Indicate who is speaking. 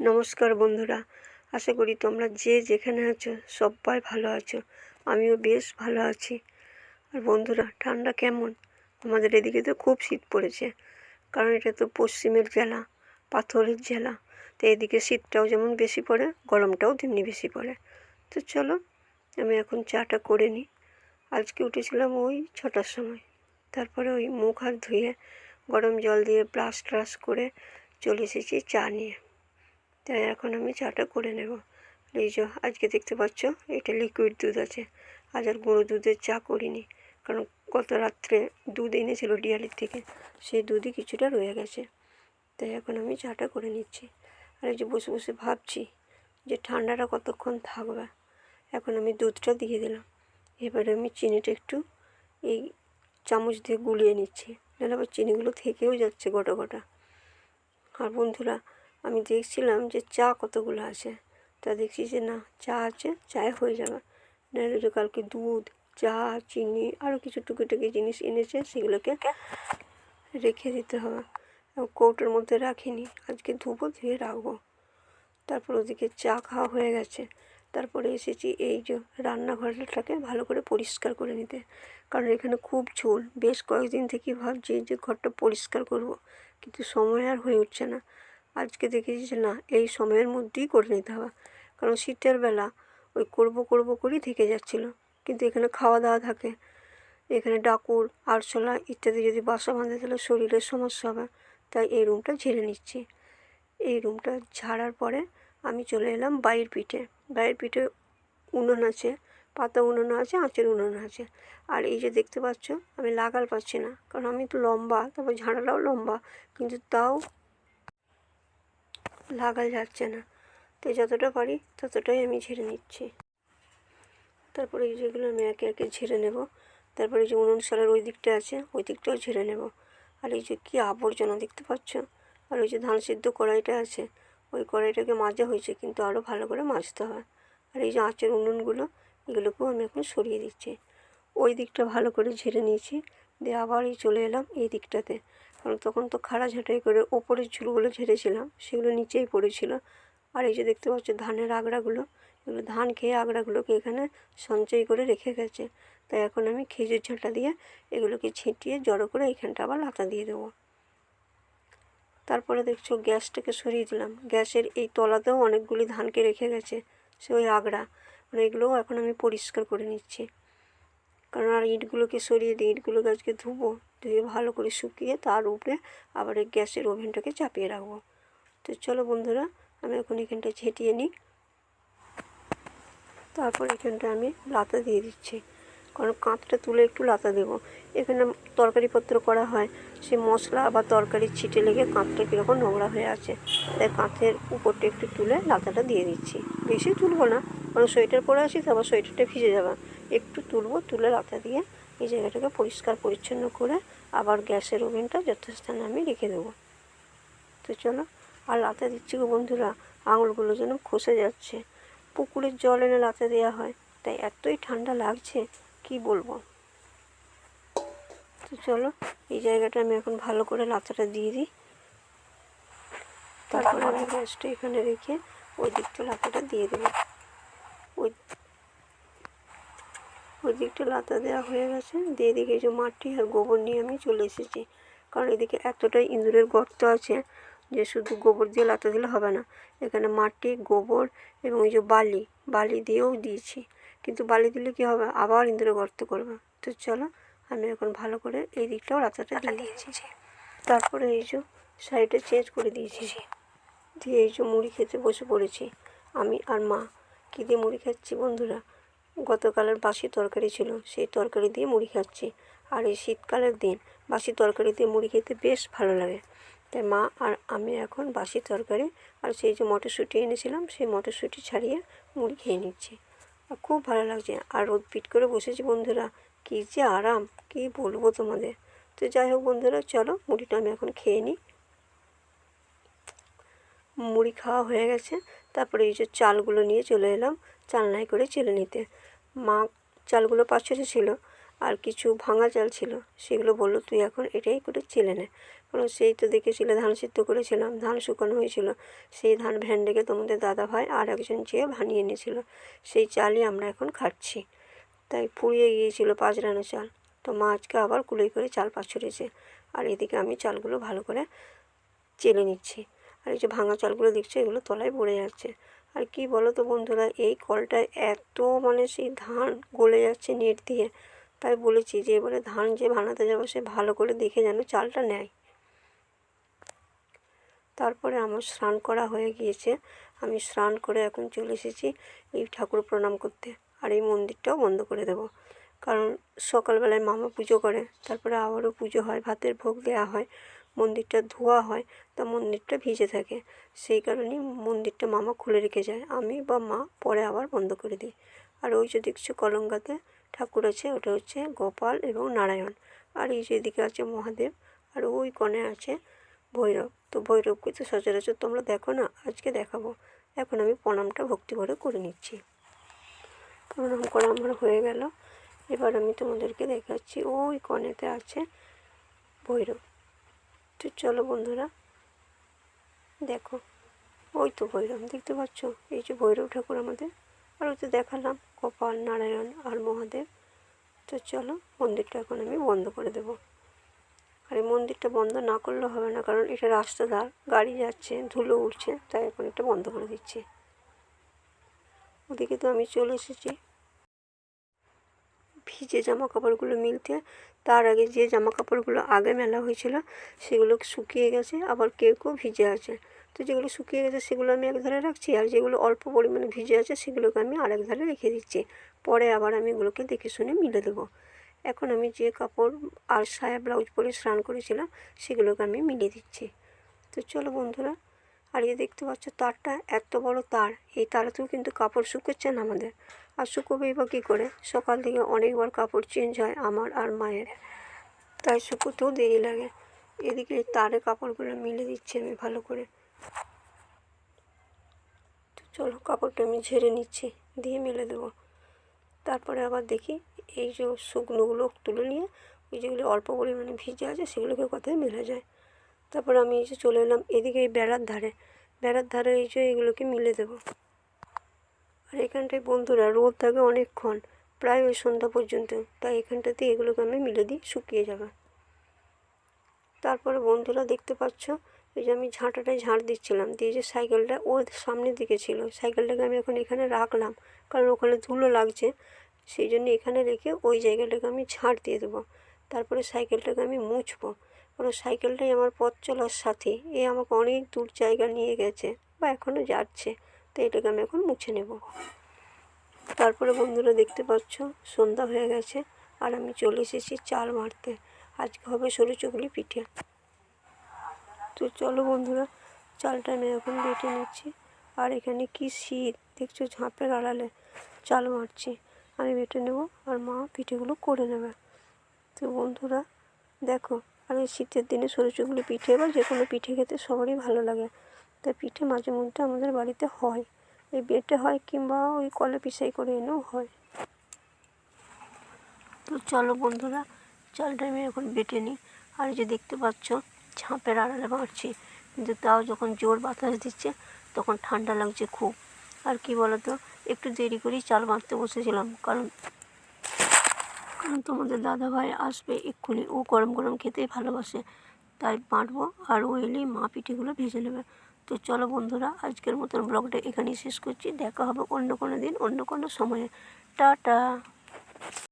Speaker 1: নমস্কার বন্ধুরা। আশা করি তোমরা যে যেখানে আছো সবাই ভালো আছো। আমিও বেশ ভালো আছি। আর বন্ধুরা, ঠান্ডা কেমন? আমাদের এদিকে তো খুব শীত পড়েছে। কারণ এটা তো পশ্চিমের জেলা, পাথরের জেলা। তো এদিকে শীতটাও যেমন বেশি পড়ে, গরমটাও তেমনি বেশি পড়ে। তো চলো, আমি এখন চাটা করে নিই। আজকে উঠেছিলাম ওই ছটার সময়। তারপরে ওই মুখ হাত ধুয়ে গরম জল দিয়ে ব্রাশ ট্রাশ করে চলে এসেছি চা নিয়ে। তাই এখন আমি চাটা করে নেব। এই যে, আজকে দেখতে পাচ্ছ, এটা লিকুইড দুধ আছে। আজ আর গুঁড়ো দুধের চা করিনি, কারণ গত রাত্রে দুধ এনেছিল ডিয়ালির থেকে, সেই দুধই কিছুটা রয়ে গেছে। তাই এখন আমি চাটা করে নিচ্ছি। আর এই যে বসে বসে ভাবছি যে ঠান্ডাটা কতক্ষণ থাকবে। এখন আমি দুধটা দিয়ে দিলাম। এবারে আমি চিনিটা একটু এই চামচ দিয়ে গুলিয়ে নিচ্ছি। নাহলে আবার চিনিগুলো থেকেও যাচ্ছে গোটা গোটা। আর বন্ধুরা আমি দেখছিলাম যে চা কতগুলো আছে। তা দেখছি যে না, চা আছে, চায়ে হয়ে যাবে। নাহলে যে কালকে দুধ, চা, চিনি আরও কিছু টুকিটাকি জিনিস এনেছে, সেগুলোকে রেখে দিতে হবে। কৌটোর মধ্যে রাখিনি। আজকে ধুবো, ধুয়ে রাখব। তারপর ওদিকে চা খাওয়া হয়ে গেছে। তারপরে এসেছি এই যে রান্নাঘরটাকে ভালো করে পরিষ্কার করে নিতে। কারণ এখানে খুব ঝোল। বেশ কয়েকদিন থেকে ভাবছি যে ঘরটা পরিষ্কার করব। কিন্তু সময় আর হয়ে উঠছে না। আজকে দেখেছি যে না, এই সময়ের মধ্যেই করে নিতে হবে। কারণ শীতের বেলা ওই করব করব করেই থেকে যাচ্ছিল। কিন্তু এখানে খাওয়া দাওয়া থাকে। এখানে ডাকুর, আরশোলা ইত্যাদি যদি বাসা বাঁধে, তাহলে শরীরের সমস্যা হবে। তাই এই রুমটা ঝেড়ে নিচ্ছি। এই রুমটা ঝাড়ার পরে আমি চলে এলাম বাইরের পিঠে। বাইরের পিঠে উনুন আছে, পাতা উনুন আছে, আঁচের উনুন আছে। আর এই যে দেখতে পাচ্ছ, আমি লাগাল পাচ্ছি না। কারণ আমি তো লম্বা, তারপর ঝাড়াটাও লম্বা, কিন্তু তাও লাগাল যাচ্ছে না। তো যতটা পারি ততটাই আমি ঝেড়ে নিচ্ছি। তারপরে যেগুলো আমি একে একে ঝেড়ে নেব। তারপরে যে উনুন সালের ওই দিকটা আছে, ওই দিকটাও ঝেড়ে নেব। আর এই যে কী আবর্জনা দেখতে পাচ্ছ? আর ওই যে ধান সিদ্ধ কড়াইটা আছে, ওই কড়াইটাকে মাজা হয়েছে, কিন্তু আরও ভালো করে মাজতে হয়। আর এই যে আঁচের উনুনগুলো, এগুলোকেও আমি এখন সরিয়ে দিচ্ছি। ওই দিকটা ভালো করে ঝেড়ে নিয়েছি, দিয়ে আবার এই চলে এলাম এই দিকটাতে। তখন তো খাড়া ঝাঁটাই করে ওপরের ঝুলগুলো ঝেড়েছিলাম, সেগুলো নিচেই পড়েছিল। আর এই যে দেখতে পাচ্ছ ধানের আগড়াগুলো এগুলো ধান খেয়ে আগড়াগুলোকে এখানে সঞ্চয় করে রেখে গেছে। তাই এখন আমি খেজুর ঝাঁটা দিয়ে এগুলোকে ছিটিয়ে জড়ো করে এখানটা আবার লাতা দিয়ে দেবো। তারপরে দেখছ গ্যাসটাকে সরিয়ে দিলাম। গ্যাসের এই তলাতেও অনেকগুলি ধানকে রেখে গেছে, সে ওই আগড়া মানে এগুলোও এখন আমি পরিষ্কার করে নিচ্ছি। কারণ আর ইটগুলোকে সরিয়ে দিই, ইটগুলোকে আজকে ধুবো। ধুয়ে ভালো করে শুকিয়ে তার উপরে আবার এই গ্যাসের ওভেনটাকে চাপিয়ে রাখব। তো চলো বন্ধুরা, আমি এখন এখানটা ঝেঁটিয়ে নিই। তারপর এখানটা আমি লাতা দিয়ে দিচ্ছি। কারণ কাঁচটা তুলে একটু লাতা দেবো। এখানে তরকারিপত্র করা হয়। সে মশলা বা তরকারি ছিটে লেগে কাঁচটা কীরকম নোংরা হয়ে আছে, তাই কাঁচের উপরটা একটু তুলে লাতাটা দিয়ে দিচ্ছি। বেশি তুলবো না, কারণ সোয়েটার পরে আছি তারপর সোয়েটারটা ভিজে যাবে। একটু তুলবো, তুলে লাতা দিয়ে এই জায়গাটাকে পরিষ্কার পরিচ্ছন্ন করে আবার গ্যাসের ওভেনটা যথাস্থানে আমি রেখে দেবো। তো চলো, আর লাতা দিচ্ছি গো বন্ধুরা, আঙুলগুলো যেন খসে যাচ্ছে। পুকুরের জল এনে লাতা দেওয়া হয়, তাই এতই ঠান্ডা লাগছে, কি বলব? তো চলো, এই জায়গাটা আমি এখন ভালো করে লাতাটা দিয়ে দিই। তারপরে আমি গ্যাসটা এখানে রেখে ওই দিকটা লাতাটা দিয়ে দেবো। ওই ওই দিকটা লাতা দেওয়া হয়ে গেছে। দিয়ে দিকে যে মাটি আর গোবর নিয়ে আমি চলে এসেছি। কারণ এদিকে এতটাই ইঁদুরের গর্ত আছে যে শুধু গোবর দিয়ে লাতা দিলে হবে না। এখানে মাটি গোবর এবং এই যে বালি বালি দিয়েও দিয়েছি। কিন্তু বালি দিলে কী হবে? আবার ইঁদুরে গর্ত করবে। তো চলো আমি এখন ভালো করে এই দিকটাও লাতাটা দিয়ে দিয়েছি তারপরে এই যে শাড়িটা চেঞ্জ করে দিয়েছি। দিয়ে এই যে মুড়ি খেতে বসে পড়েছি আমি আর মা। কী দিয়ে মুড়ি খাচ্ছি বন্ধুরা? গতকালের বাসি তরকারি ছিল, সেই তরকারি দিয়ে মুড়ি খাচ্ছি। আর এই শীতকালের দিন বাসি তরকারি দিয়ে মুড়ি খেতে বেশ ভালো লাগে। তাই মা আর আমি এখন বাসি তরকারি আর সেই যে মটরশুঁটি এনেছিলাম, সেই মটরশুঁটি ছাড়িয়ে মুড়ি খেয়ে নিচ্ছি। আর খুব ভালো লাগছে। আর রোদ পিট করে বসেছি বন্ধুরা, কী যে আরাম, কী বলব তোমাদের। তো যাই হোক বন্ধুরা, চলো মুড়িটা আমি এখন খেয়ে নিই। মুড়ি খাওয়া হয়ে গেছে। তারপরে এই যে চালগুলো নিয়ে চলে এলাম, চালনায় করে চেলে নিতে। মা চালগুলো পাঁচশোতে ছিল আর কিছু ভাঙা চাল ছিল। সেগুলো বলল, তুই এখন এটাই করে চেলে নে। কারণ সেই তো দেখেছিলে, ধান সিদ্ধ করেছিলাম, ধান শুকানো হয়েছিল। সেই ধান ভ্যান্ডেকে তোমাদের দাদা ভাই আর একজন যেয়ে ভানিয়ে এনেছিল, সেই চালই আমরা এখন খাচ্ছি তাই পুড়িয়ে গিয়েছিল পাঁচরানো চাল। তো মা আজকে আবার কুলোই করে চাল পাছড়েছে আর এদিকে আমি চালগুলো ভালো করে চেলে নিচ্ছি। আর এই যে ভাঙা চালগুলো দেখছ, এগুলো তলায় পড়ে যাচ্ছে আর কি বলো তো বন্ধুরা, এই কলটায় এত মানে সেই ধান গলে যাচ্ছে নেট দিয়ে। তাই বলেছি যে এবারে ধান যে বানাতে যাব সে ভালো করে দেখে যেন চালটা নেয়। তারপরে আমার স্নান করা হয়ে গিয়েছে। আমি স্নান করে এখন চলে এসেছি এই ঠাকুর প্রণাম করতে। আর এই মন্দিরটাও বন্ধ করে দেব। কারণ সকালবেলায় মামা পুজো করে, তারপরে আবারও পুজো হয়, ভাতের ভোগ দেওয়া হয়। মন্দিরটা ধোয়া হয়, তা মন্দিরটা ভিজে থাকে। সেই কারণেই মন্দিরটা মামা খুলে রেখে যায়। আমি বা মা পরে আবার বন্ধ করে দিই। আর ওই যে দেখছ কলঙ্গাতে ঠাকুর আছে, ওটা হচ্ছে গোপাল এবং নারায়ণ। আর এই যে এদিকে আছে মহাদেব, আর ওই কোণে আছে ভৈরব। তো ভৈরবকে তো সচরাচর তোমরা দেখো না, আজকে দেখাবো। এখন আমি প্রণামটা ভক্তি ভরে করে নিচ্ছি। প্রণাম করা আমার হয়ে গেল। এবার আমি তোমাদেরকে দেখাচ্ছি, ওই কোণেতে আছে ভৈরব। তো চলো বন্ধুরা। দেখো, ওই তো ভৈরব, দেখতে পাচ্ছ? এই যে ভৈরব ঠাকুর আমাদের। আর ওই তো দেখালাম কপাল, নারায়ণ আর মহাদেব। তো চলো, মন্দিরটা এখন আমি বন্ধ করে দেব। আর এই মন্দিরটা বন্ধ না করলে হবে না, কারণ এটা রাস্তাধার, গাড়ি যাচ্ছে, ধুলো উঠছে তাই এখন এটা বন্ধ করে দিচ্ছি। ওদিকে তো আমি চলে এসেছি। ভিজে জামা কাপড়গুলো মিলতে। তার আগে যে জামা কাপড়গুলো আগে মেলা হয়েছিল, সেগুলো শুকিয়ে গেছে, আবার কেউ কেউ ভিজে আছে। তো যেগুলো শুকিয়ে গেছে, সেগুলো আমি এক ধারে রাখছি, আর যেগুলো অল্প পরিমাণে ভিজে আছে, সেগুলোকে আমি আরেক ধারে রেখে দিচ্ছি। পরে আবার আমি এগুলোকে দেখে শুনে মিলে দেবো। এখন আমি যে কাপড় আর সায়া ব্লাউজ পরে স্নান করেছিলাম, সেগুলোকে আমি মিলিয়ে দিচ্ছি। তো চলো বন্ধুরা, আর এই দেখতে পাচ্ছ তারটা, এত বড় তার। এই তারাতেও কিন্তু কাপড় শুকোচ্ছে না আমাদের। আর শুকোবেই বা কী করে? সকাল থেকে অনেকবার কাপড় চেঞ্জ হয় আমার আর মায়ের। তাই শুকোতেও দেরি লাগে। এদিকে তারে কাপড়গুলো মিলে দিচ্ছি আমি ভালো করে। তো চলো, কাপড়টা আমি ঝেড়ে নিচ্ছি, দিয়ে মেলে দেবো। তারপরে আবার দেখি এই যে শুকনোগুলো তুলে নিয়ে ওই যেগুলো অল্প পরিমাণে ভিজে আছে সেগুলোকে কোথায় মেলে যায়। তারপর আমি এই যে চলে এলাম এদিকে এই বেড়ার ধারে। বেড়ার ধারে এই যে এগুলোকে মিলে দেবো। আর এখানটায় বন্ধুরা রোদ থাকে অনেকক্ষণ, প্রায় ওই সন্ধ্যা পর্যন্ত। তাই এখানটাতে এগুলোকে আমি মিলে দিই, শুকিয়ে যাবে। তারপরে বন্ধুরা দেখতে পাচ্ছ, এই যে আমি ঝাঁটাটায় ঝাঁট দিচ্ছিলাম, দিয়ে যে সাইকেলটা ওর সামনের দিকে ছিল। সাইকেলটাকে আমি এখন এখানে রাখলাম, কারণ ওখানে ধুলো লাগছে। সেই জন্য এখানে রেখে ওই জায়গাটাকে আমি ঝাঁট দিয়ে দেবো। তারপরে সাইকেলটাকে আমি মুছবো। কারণ সাইকেলটাই আমার পথ চলার সাথে। এ আমাকে অনেক দূর জায়গা নিয়ে গেছে বা এখনও যাচ্ছে। তো এটাকে আমি এখন মুছে নেব। তারপরে বন্ধুরা দেখতে পাচ্ছ, সন্ধ্যা হয়ে গেছে আর আমি চলে এসেছি চাল মারতে। আজকে হবে সরু চুগলি পিঠে। তো চলো বন্ধুরা, চালটা আমি এখন বেটে নিচ্ছি। আর এখানে কি শীত, দেখছ ঝাঁপের আড়ালে চাল মারছি। আমি বেটে নেব আর মা পিঠেগুলো করে নেবে। তো বন্ধুরা, দেখো আর এই শীতের দিনে সরু চুগলি পিঠে বা যে কোনো পিঠে খেতে সবারই ভালো লাগে। তাই পিঠে মাঝে মধ্যে আমাদের বাড়িতে হয়। এই বেটে হয় কিংবা ওই কলে পিসাই করে এনেও হয়। তো চলো বন্ধুরা, চালটা আমি এখন বেটে নিই। আর যে দেখতে পাচ্ছ, ঝাঁপের আড়ালে মারছি কিন্তু তাও যখন জোর বাতাস দিচ্ছে, তখন ঠান্ডা লাগছে খুব। আর কি বলতো, একটু দেরি করেই চাল বাঁধতে বসেছিলাম। কারণ কারণ তোমাদের দাদা ভাই আসবে এক্ষুনি। ও গরম গরম খেতেই ভালোবাসে। তাই বাঁটবো আর ও এলেই মা পিঠেগুলো ভেজে নেবে। তো চলো বন্ধুরা, আজকের মতন ব্লগটা এখানেই শেষ করছি। দেখা হবে অন্য কোনো দিন, অন্য কোনো সময়ে। টাটা!